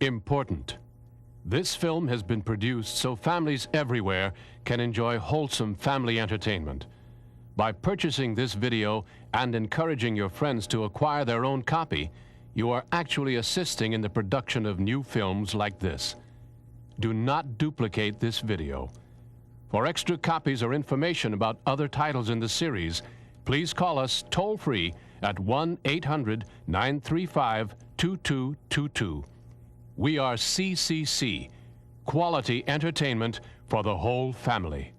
Important. This film has been produced so families everywhere can enjoy wholesome family entertainment. By purchasing this video and encouraging your friends to acquire their own copy, you are actually assisting in the production of new films like this. Do not duplicate this video. For extra copies or information about other titles in the series, please call us toll free at 1 800 935 2222. We are CCC, quality entertainment for the whole family.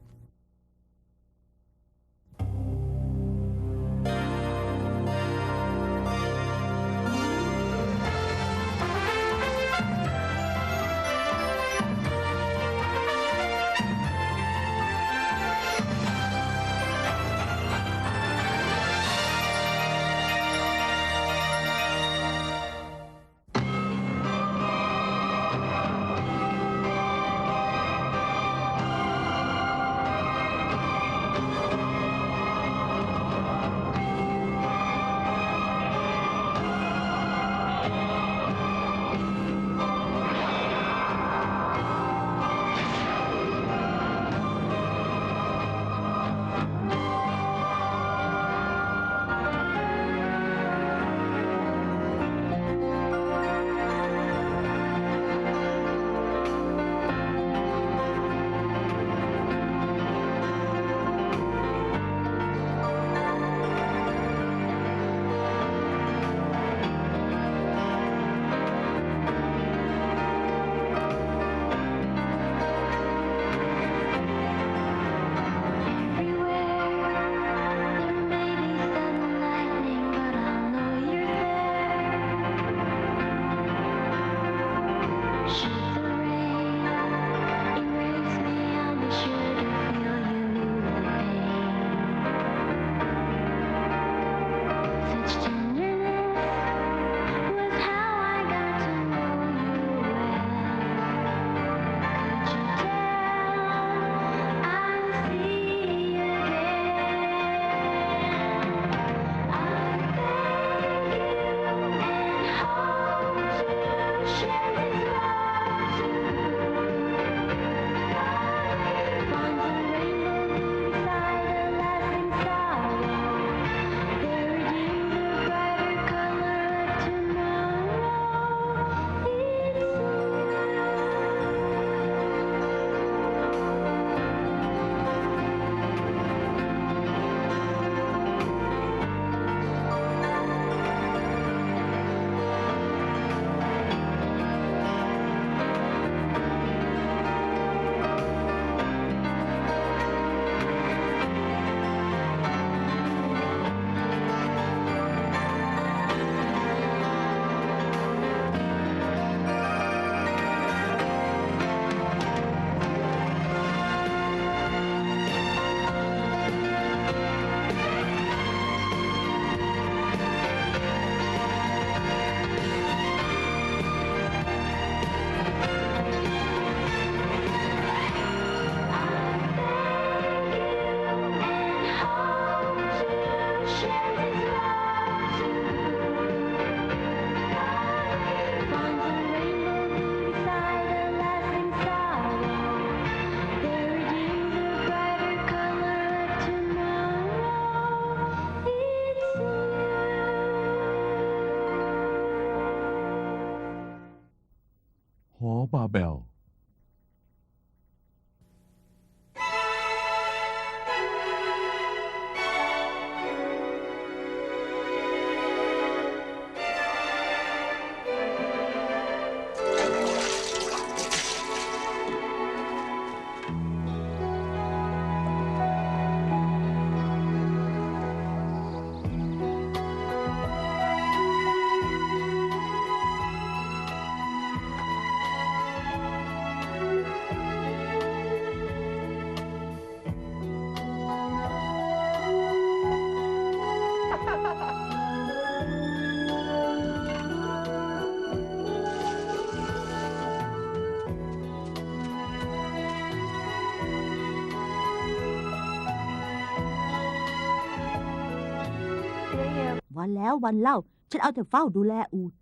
แล้ววันเล่า ฉันเอาแต่เฝ้าดูแลอูด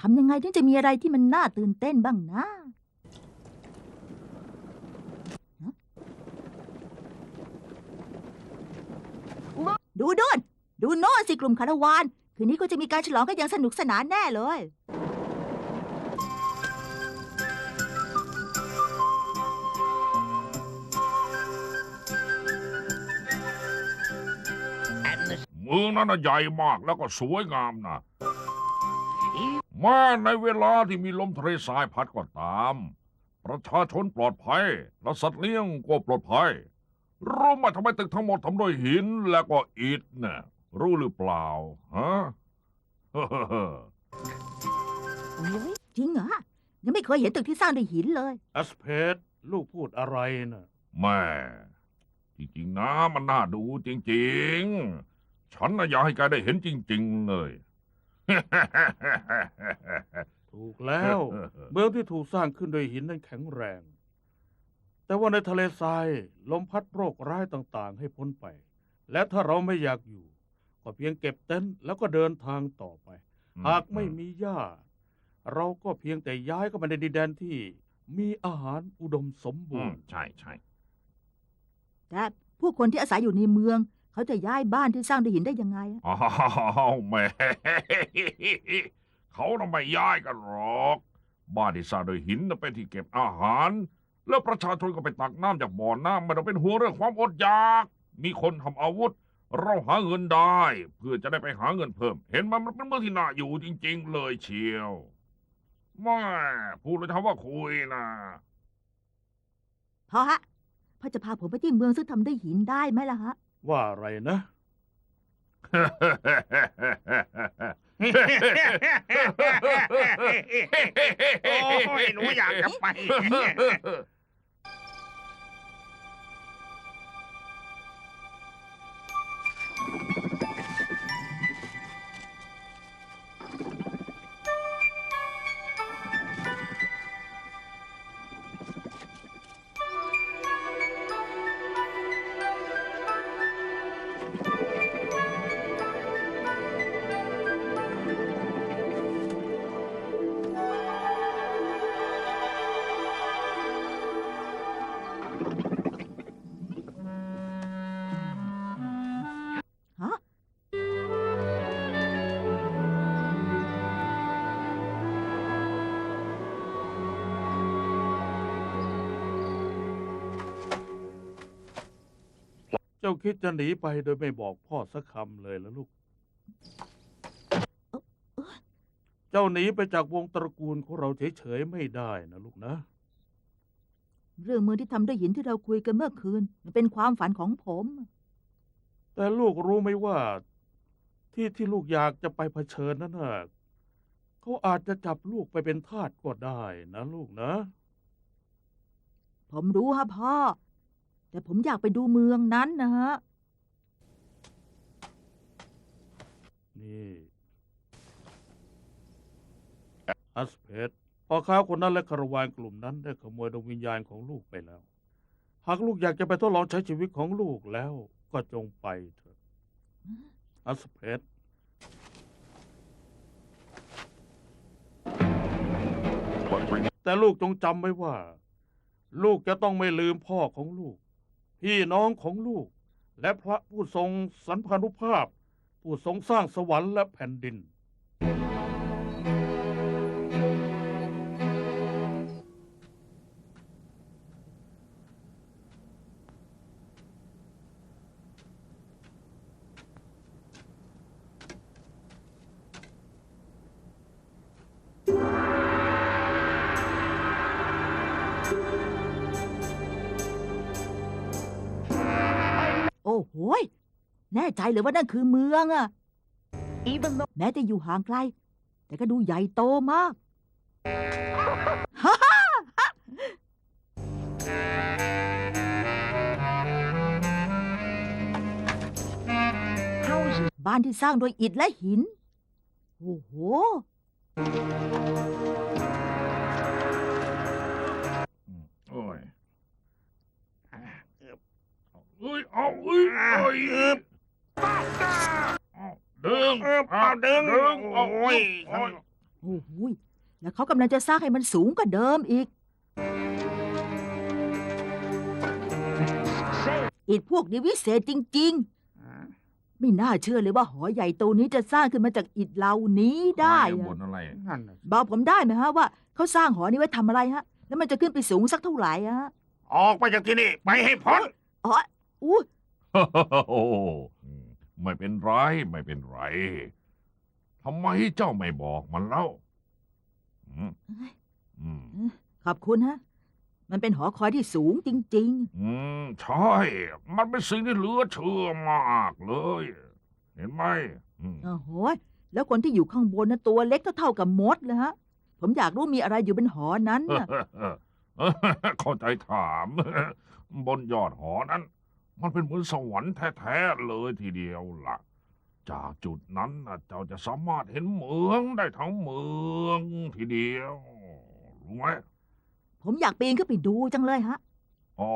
ทำยังไงถึงจะมีอะไรที่มันน่าตื่นเต้นบ้างนะดูดูนดูโน่นสิกลุ่มคารวานคืนนี้ก็จะมีการฉลองกันอย่างสนุกสนานแน่เลย มืองนั้นน่ะใหญ่มากแล้วก็สวยงามนะแม้ในเวลาที่มีลมทะเลทรายพัดก็ตาม ประชาชนปลอดภัย และสัตว์เลี้ยงก็ปลอดภัยรู้ไหมทำไมตึกทั้งหมดทำด้วยหินและก็อิฐเนี่ยรู้หรือเปล่าฮะ จริงเหรอ ยังไม่เคยเห็นตึกที่สร้างด้วยหินเลยแอสเพดลูกพูดอะไรน่ะแม่จริงๆนะมันน่าดูจริงๆ ฉันน่ะอยากให้แกได้เห็นจริง ๆ เลย ถูกแล้ว เมืองที่ถูกสร้างขึ้นโดยหินนั้นแข็งแรง แต่ว่าในทะเลทรายลมพัดโรคร้ายต่างๆ ให้พ้นไป และถ้าเราไม่อยากอยู่ ก็เพียงเก็บเต็นท์แล้วก็เดินทางต่อไป หากไม่มีหญ้า เราก็เพียงแต่ย้ายเข้ามาในดินแดนที่มีอาหารอุดมสมอืบูมรณ์ ใช่ใช่แต่ผู้คนที่อาศัยอยู่ในเมือง เขาจะย้ายบ้านที่สร้างด้วยหินได้ยังไงอะอ้าวแหม่เขาทำไม่ย้ายกันหรอก บ้านที่สร้างโดยหินน่ะเป็นที่เก็บอาหาร แล้วประชาชนก็ไปตักน้ำจากบ่อน้ำไม่ต้องเป็นห่วงเรื่องความอดอยาก มีคนทำอาวุธ เราหาเงินได้ เพื่อจะได้ไปหาเงินเพิ่ม เห็นไหมมันเป็นเมืองที่น่าอยู่จริง ๆ เลยเชียวแม่พูดแล้วทำว่าคุยนะพ่อฮะพ่อจะพาผมไปที่เมืองซึ่งทำด้วยหินได้ไหมล่ะฮะ ว่าอะไรนะ โอ้ยหนูอยากจะไป คิดจะหนีไปโดยไม่บอกพ่อสักคำเลยแล้วลูก เจ้าหนีไปจากวงตระกูลของเราเฉยๆไม่ได้นะลูกนะ เรื่องเมืองที่ทำด้วยหินที่เราคุยกันเมื่อคืนมันเป็นความฝันของผม แต่ลูกรู้ไหมว่า ที่ที่ลูกอยากจะไปเผชิญนั่นน่ะเขาอาจจะจับลูกไปเป็นทาสก็ได้นะลูกนะ ผมรู้ฮะพ่อ แต่ผมอยากไปดูเมืองนั้นนะฮะ นี่อัสเพดพ่อค้าคนนั้นและคารวานกลุ่มนั้นได้ขโมยดวงวิญญาณของลูกไปแล้ว หากลูกอยากจะไปทดลองใช้ชีวิตของลูกแล้วก็จงไปเถอะ อัสเพดแต่ลูกจงจำไว้ว่า ลูกจะต้องไม่ลืมพ่อของลูก พี่น้องของลูก และพระผู้ทรงสันพานุภาพ ผู้ทรงสร้างสวรรค์และแผ่นดิน โอ้โหยแน่ใจเลยว่านั่นคือเมืองอะแม้จะอยู่ห่างไกล แต่ก็ดูใหญ่โตมากบ้านที่สร้างโดยอิฐและหิน โอ้โห เอ้ยเอาเอ้ยเอ้ยเอาดึงเออเอาดึงดึงเอาโอ้ยเอาโอ้โหยแล้วเขากำลังจะสร้างให้มันสูงกว่าเดิมอีก อิฐพวกนี้วิเศษจริง ๆ ไม่น่าเชื่อเลยว่าหอใหญ่โตนี้จะสร้างขึ้นมาจากอิฐเหล่านี้ได้นายอะบ่นอะไรนั่นน่ะสิบอกผมได้ไหมฮะว่าเขาสร้างหอนี้ไว้ทำอะไรฮะ แล้วมันจะขึ้นไปสูงสักเท่าไหร่อะฮะ ออกไปจากที่นี่ ไปให้พ้น อ๋อ อู้โอ้อืมไม่เป็นไร ไม่เป็นไรทำไมเจ้าไม่บอกมันเล่าอืมอืมขอบคุณฮะ มันเป็นหอคอยที่สูงจริงอืมใช่ มันเป็นสิ่งที่เหลือเชื่อมากเลย เห็นไหมอืมๆโอ้โหยแล้วคนที่อยู่ข้างบนนะตัวเล็กเท่าๆกับมดเลยฮะ ผมอยากรู้มีอะไรอยู่บนหอนั้นน่ะเข้าใจถาม บนยอดหอนั้น มันเป็นเหมือนสวรรค์แท้ๆเลยทีเดียวล่ะ จากจุดนั้นน่ะเจ้าจะสามารถเห็นเมืองได้ทั้งเมืองทีเดียวรู้ไหมผมอยากปีนขึ้นไปดูจังเลยฮะอ๋อ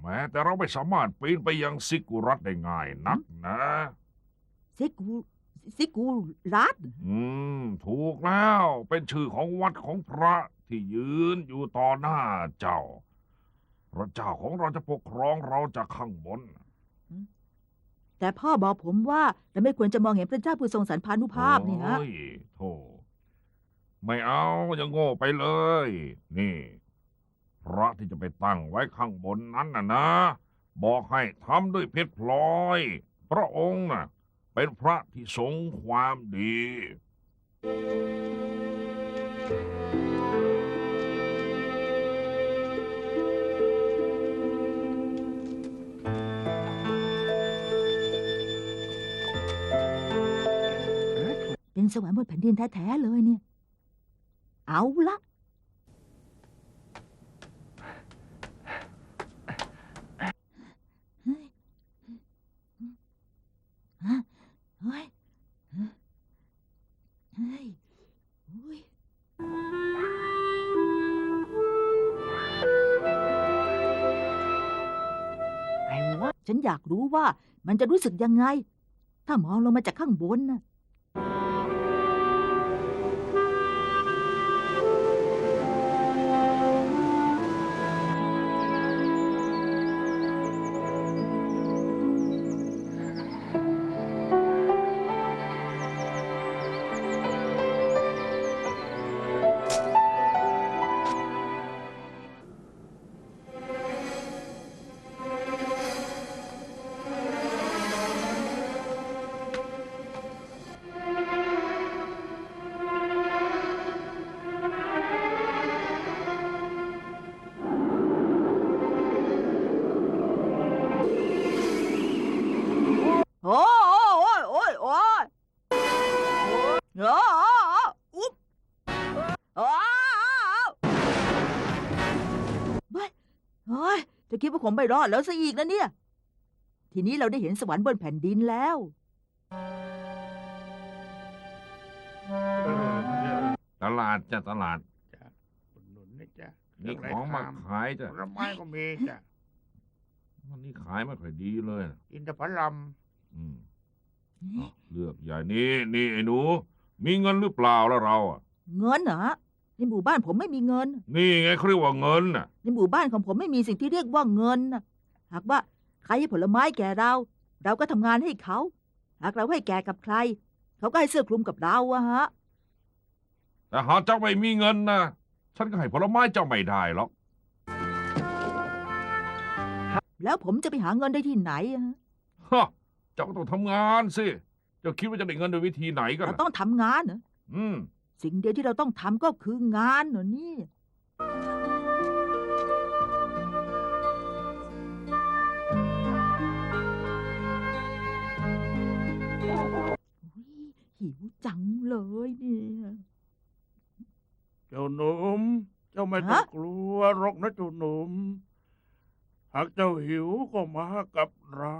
แม้แต่เราไม่สามารถปีนไปยังซิกุรัตได้ง่ายนักนะซิกูซิกูรัดอืม ถูกแล้ว เป็นชื่อของวัดของพระที่ยืนอยู่ต่อหน้าเจ้า พระเจ้าของเราจะปกครองเราจากข้างบนแต่พ่อบอกผมว่าเราไม่ควรจะมองเห็นพระเจ้าผู้ทรงสรรพานุภาพนี่ฮะโอ้ยโธ่ไม่เอาอย่างโง่ไปเลย นี่พระที่จะไปตั้งไว้ข้างบนนั้นน่ะนะ บอกให้ทำด้วยเพชรพลอย พระองค์น่ะ เป็นพระที่ทรงความดี สวรรค์บนแผ่นดินแท้ๆเลยเนี่ย เอาละเฮ้ยฮะเฮ้ยฮะเฮ้ยอุ๊ยฉันอยากรู้ว่ามันจะรู้สึกยังไง ถ้ามองลงมาจากข้างบนน่ะ จะคิดว่าผมไม่รอดแล้วซะอีกนะเนี่ย ทีนี้เราได้เห็นสวรรค์บนแผ่นดินแล้ว ตลาดจ้ะตลาดอุดหนุนนะจ๊ะมีของมาขายผจ้ะลไม้ก็มีจ้ะวันนี้ขายไม่ค่อยดีเลยนะอินทผลัมอืมอ้าวเลือกใหญ่นี่นี่ไอ้หนู มีเงินหรือเปล่าแล้วเราอะ เงินเหรอฮะ ในหมู่บ้านผมไม่มีเงิน นี่ไงเขาเรียกว่าเงินน่ะ ในหมู่บ้านของผมไม่มีสิ่งที่เรียกว่าเงินน่ะหากว่าใครให้ผลไม้แก่เรา เราก็ทำงานให้เขา หากเราให้แก่กับใคร เขาก็ให้เสื้อคลุมกับเราอะฮะ แต่หากเจ้าไม่มีเงินนะฉันก็ให้ผลไม้เจ้าไม่ได้หรอก แล้วผมจะไปหาเงินได้ที่ไหนอะฮะฮะเจ้าก็ต้องทำงานสิ เจ้าคิดว่าจะได้เงินโดยวิธีไหนกันเราล่ะต้องทำงานเหรอ อืม สิ่งเดียวที่เราต้องทำก็คืองานเหรอนี่อุ๊ยหิวจังเลยเนี่ย เจ้าหนุ่มเจ้าไม่ต้องฮะ กลัวหรอกนะเจ้าหนุ่มหากเจ้าหิวก็มากับเรา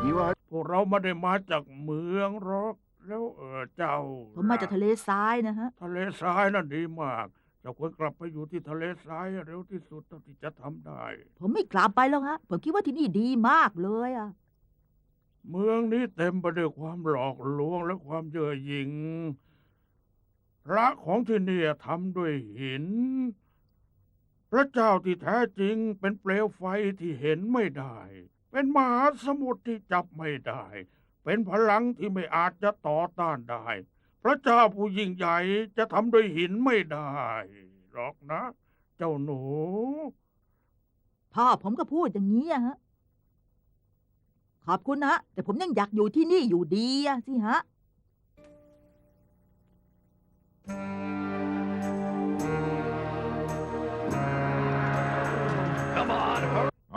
พว กเราไม่ได้มาจากเมืองหรอกแล้วเออเจ้าผมมาจากทะเลทรายนะฮะ ทะเลทรายนั่นดีมากเจ้าควรกลับไปอยู่ที่ทะเลทรายให้เร็วที่สุดเท่าที่จะทำได้ ผมไม่กลับไปแล้วฮะ ผมคิดว่าที่นี่ดีมากเลยอะ เมืองนี้เต็มไปด้วยความหลอกลวงและความเย่อหยิ่งพระของที่เนี่ยทำด้วยหิน พระเจ้าที่แท้จริงเป็นเปลวไฟที่เห็นไม่ได้ เป็นมหาสมุทรที่จับไม่ได้ เป็นพลังที่ไม่อาจจะต่อต้านได้ พระเจ้าผู้ยิ่งใหญ่จะทำด้วยหินไม่ได้หรอกนะ เจ้าหนู พ่อผมก็พูดอย่างนี้อะฮะ ขอบคุณนะฮะแต่ผมยังอยากอยู่ที่นี่อยู่ดีอะสิฮะ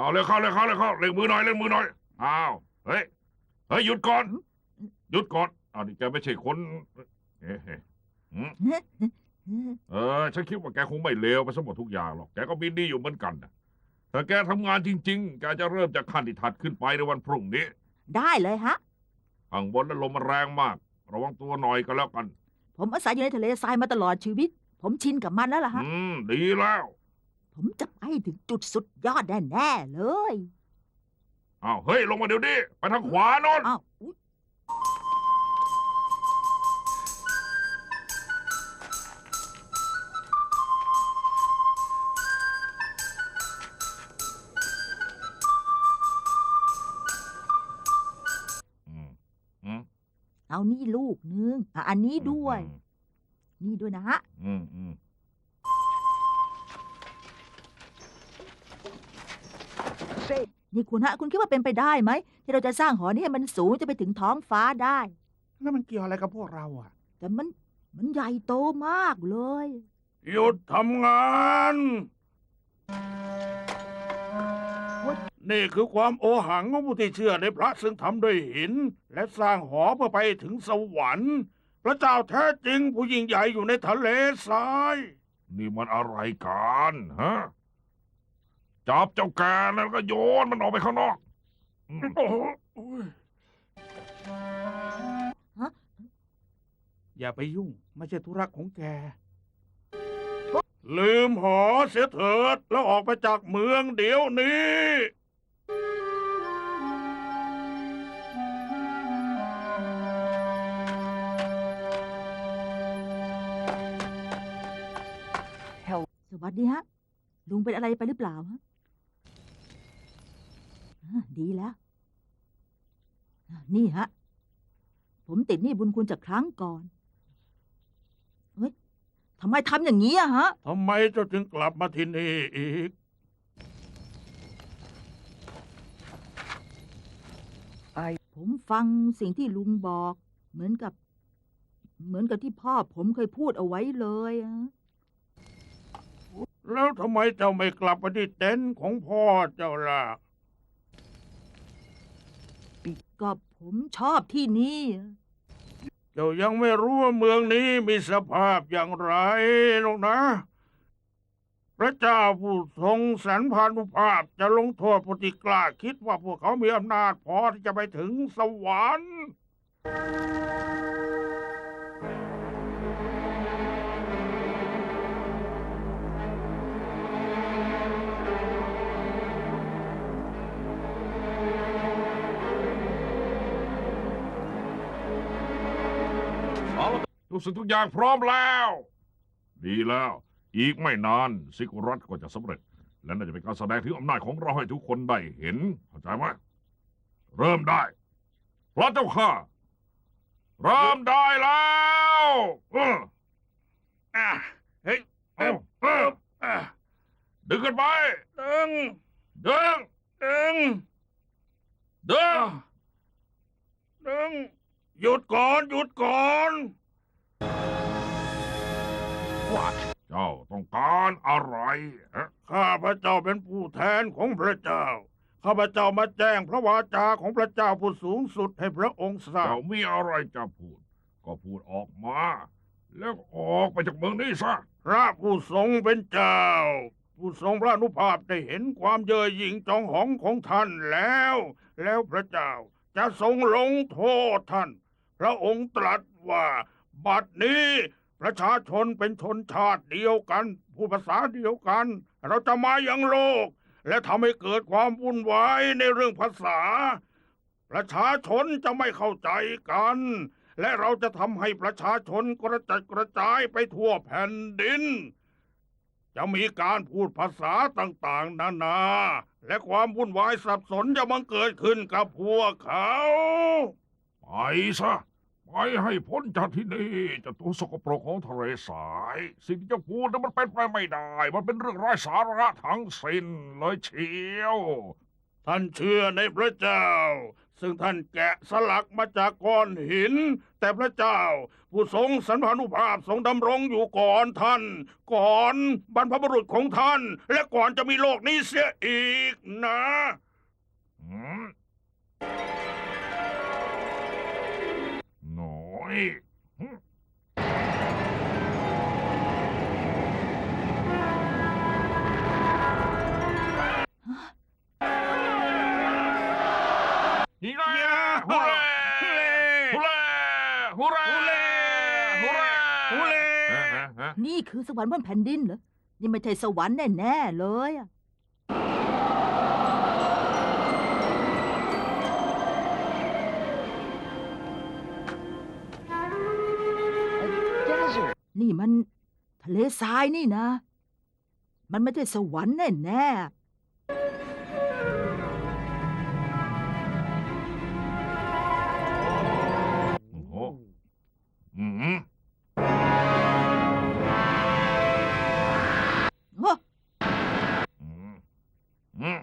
เอาเลยเข้าเลยเข้าเลยเข้าเล่งมือหน่อยเล่งมือหน่อยอ้าวเฮ้ยเฮ้ยหยุดก่อนหยุดก่อนอ้าวนี่แกไม่ใช่คนเฮ้ยหืมเออฉันคิดว่าแกคงไม่เลวไปสมหมดทุกอย่างหรอกแกก็มีดีอยู่เหมือนกันนะถ้าแกทำงานจริง ๆ แกจะเริ่มจากขั้นที่ถัดขึ้นไปในวันพรุ่งนี้ได้เลยฮะ ข้างบนนั้นลมมันแรงมาก ระวังตัวหน่อยก็แล้วกัน ผมอาศัยอยู่ในทะเลทรายมาตลอดชีวิต ผมชินกับมันแล้วล่ะฮะ อืม ดีแล้ว ผมจะไปถึงจุดสุดยอดแน่ๆเลย อ้าวเฮ้ย ลงมาเดี๋ยวนี้ไปทางขวาโนนอ้าวอุ๊ยอืมอืมเอานี่ลูกนึงอะอันนี้ด้วยนี่ด้วยนะฮะ อืมอืม นี่คุณฮะ คุณคิดว่าเป็นไปได้ไหม ที่เราจะสร้างหอนี้ให้มันสูงจะไปถึงท้องฟ้าได้ แล้วมันเกี่ยวอะไรกับพวกเราอะ แต่มันมันใหญ่โตมากเลย หยุดทำงานนี่คือความโอหังของผู้ที่เชื่อในพระซึ่งทำด้วยหิน และสร้างหอเพื่อไปถึงสวรรค์ พระเจ้าแท้จริงผู้ยิ่งใหญ่อยู่ในทะเลทราย นี่มันอะไรกันฮะ จับเจ้าแกนั่นแล้วก็โยนมันออกไปข้างนอกอืมโอ้โหโอ้ยฮะอย่าไปยุ่ง ไม่ใช่ธุระของแก ลืมหอเสียเถิด แล้วออกไปจากเมืองเดี๋ยวนี้สวัสดีฮะ ลุงเป็นอะไรไปหรือเปล่าฮะอ่า ดีแล้วอ่านี่ฮะ ผมติดหนี้บุญคุณจากครั้งก่อน เฮ้ยทำไมทำอย่างนี้อะฮะ ทำไมเจ้าจึงกลับมาที่นี่อีกผมฟังสิ่งที่ลุงบอก เหมือนกับ เหมือนกับที่พ่อผมเคยพูดเอาไว้เลยอะแล้วทำไมเจ้าไม่กลับไปที่เต็นท์ของพ่อเจ้าล่ะ ก็ผมชอบที่นี่ เจ้ายังไม่รู้ว่าเมืองนี้มีสภาพอย่างไรหรอกนะ พระเจ้าผู้ทรงสรรพานุภาพจะลงโทษผู้ที่กล้าคิดว่าพวกเขามีอำนาจพอที่จะไปถึงสวรรค์ ทุกสิ่งทุกอย่างพร้อมแล้ว ดีแล้ว อีกไม่นานซิกุรัตก็จะสำเร็จ และน่าจะเป็นการแสดงถึงอำนาจของเราให้ทุกคนได้เห็นเข้าใจไหมเริ่มได้พระเจ้าข้าเริ่มได้แล้วเอออะเฮ้ยเอาเอออะดึงขึ้นไปดึงดึงดึงดึงดึงหยุดก่อน หยุดก่อน เจ้าต้องการอะไรฮะข้าพระเจ้าเป็นผู้แทนของพระเจ้า ข้าพระเจ้ามาแจ้งพระวาจาของพระเจ้าผู้สูงสุดให้พระองค์ทราเจ้าบมีอะไรจะพูด ก็พูดออกมา แล้วออกไปจากเมืองนี้ซะพระผู้ทรงเป็นเจ้า ผู้ทรงพระอนุภาพได้เห็นความเย่อหยิ่งจองหองของท่านแล้ว แล้วพระเจ้าจะทรงลงโทษท่าน พระองค์ตรัสว่าบัดนี้ ประชาชนเป็นชนชาติเดียวกัน ผู้ภาษาเดียวกัน เราจะมายังโลก และทำให้เกิดความวุ่นวายในเรื่องภาษา ประชาชนจะไม่เข้าใจกัน และเราจะทำให้ประชาชนกระจัดกระจายไปทั่วแผ่นดิน จะมีการพูดภาษาต่างๆ นานา และความวุ่นวายสับสนจะบังเกิดขึ้นกับพวกเขา ไปซะ ไปให้พ้นจากที่นี่จะตัวสกปรกของทะเลสาย สิ่งที่เจะพูดนั้นมันเป็นไปไม่ได้ มันเป็นเรื่องไร้สาระทั้งสิ้นเลยเชียว ท่านเชื่อในพระเจ้า ซึ่งท่านแกะสลักมาจากก้อนหิน แต่พระเจ้า ผู้ทรงสันพานุภาพทรงดำรงอยู่ก่อนท่าน ก่อนบรรพบุรุษของท่าน และก่อนจะมีโลกนี้เสียอีกนะ น่อยหึนี่แหละฮุเร่ฮุเร่ฮุเร่ฮุเร่ฮุเร่ฮะนี่คือสวรรค์บนแผ่นดินเหรอ นี่ไม่ใช่สวรรค์แน่ๆเลยอะ นี่มันทะเลทรายนี่นะ มันไม่ใช่สวรรค์แน่ๆโอ้โหอืมโอ้อืมอืม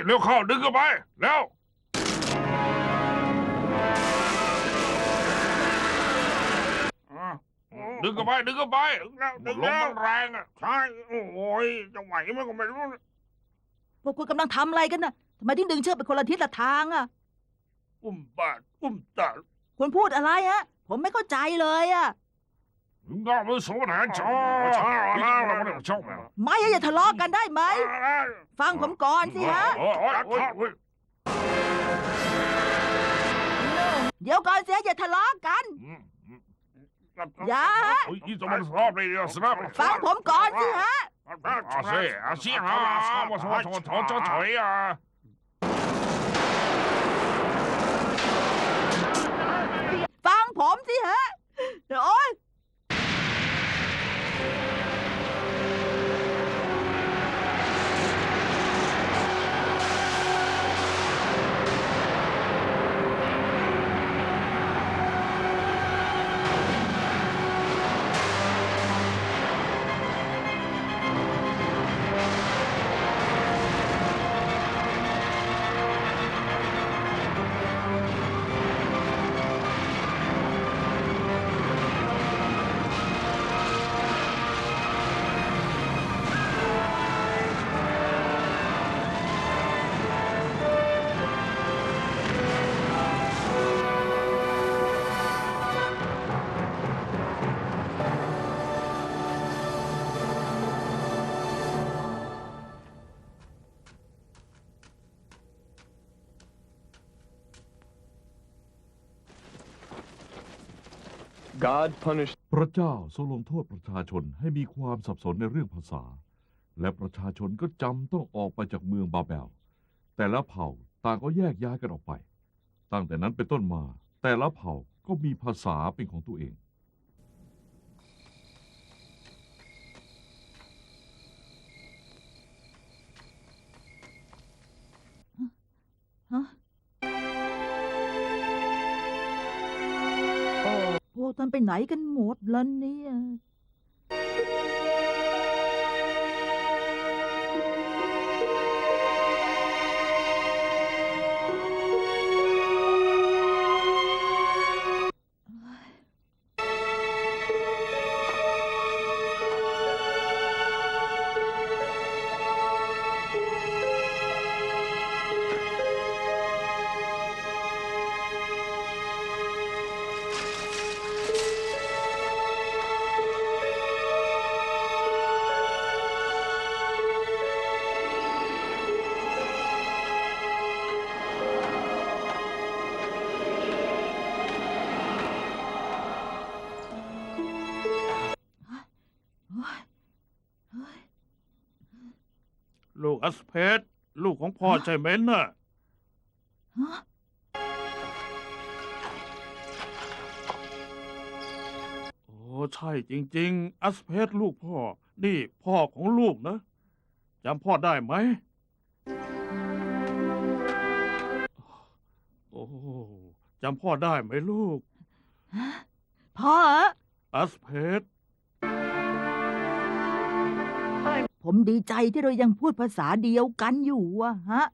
เฮ้ยเร็วเข้าดึงกันไปเร็วดึงกันไปดึงกันไปดึงลแล้มวมันแรงอะใช่โอ้ยจะไหวไหมก็ไม่รู้พวกคุณกำลังทำอะไรกันน่ะทำไมถึงดึงเชือกไปคนละทิศละทางอะ อุ้มบาดอุ้มตาคุณพูดอะไรฮะ ผมไม่เข้าใจเลยอะ ถึงก็มือสูงแหนชอชอแล้วเราไม่ได้ชอบแล้วไม่อย่าทะเลาะกันได้ไหม ฟังผมก่อนสิฮะโอ้ยโอ้ยโอ้ยโอ้ยเดี๋ยวก่อนสิฮะอย่าทะเลาะกันอืมอืมอย่าฮะโอ้ยอีสมันสอบเลยเดียวสนับฟังผมก่อนสิฮะอาเซ่อาเซ่ฮะสอบมาสอบมาสอบมาสอบเฉยอะฟังผมสิฮะ โอ๊ย God punished พระเจ้าทรงลงโทษประชาชนให้มีความสับสนในเรื่องภาษา และประชาชนก็จำต้องออกไปจากเมืองบาเบล แต่ละเผ่าต่างก็แยกย้ายกันออกไป ตั้งแต่นั้นเป็นต้นมา แต่ละเผ่าก็มีภาษาเป็นของตัวเอง ท่านไปไหนกันหมดล่ะเนี่ย สเพดลูกของพ่อใช่ไหมน่ะ ฮะโอ้ใช่จริง ๆ อัสเพดลูกพ่อ นี่พ่อของลูกนะจำพ่อได้ไหม โอ้จำพ่อได้ไหมลูก พ่อฮะอัสเพด ผมดีใจที่เรายังพูดภาษาเดียวกันอยู่อะฮะ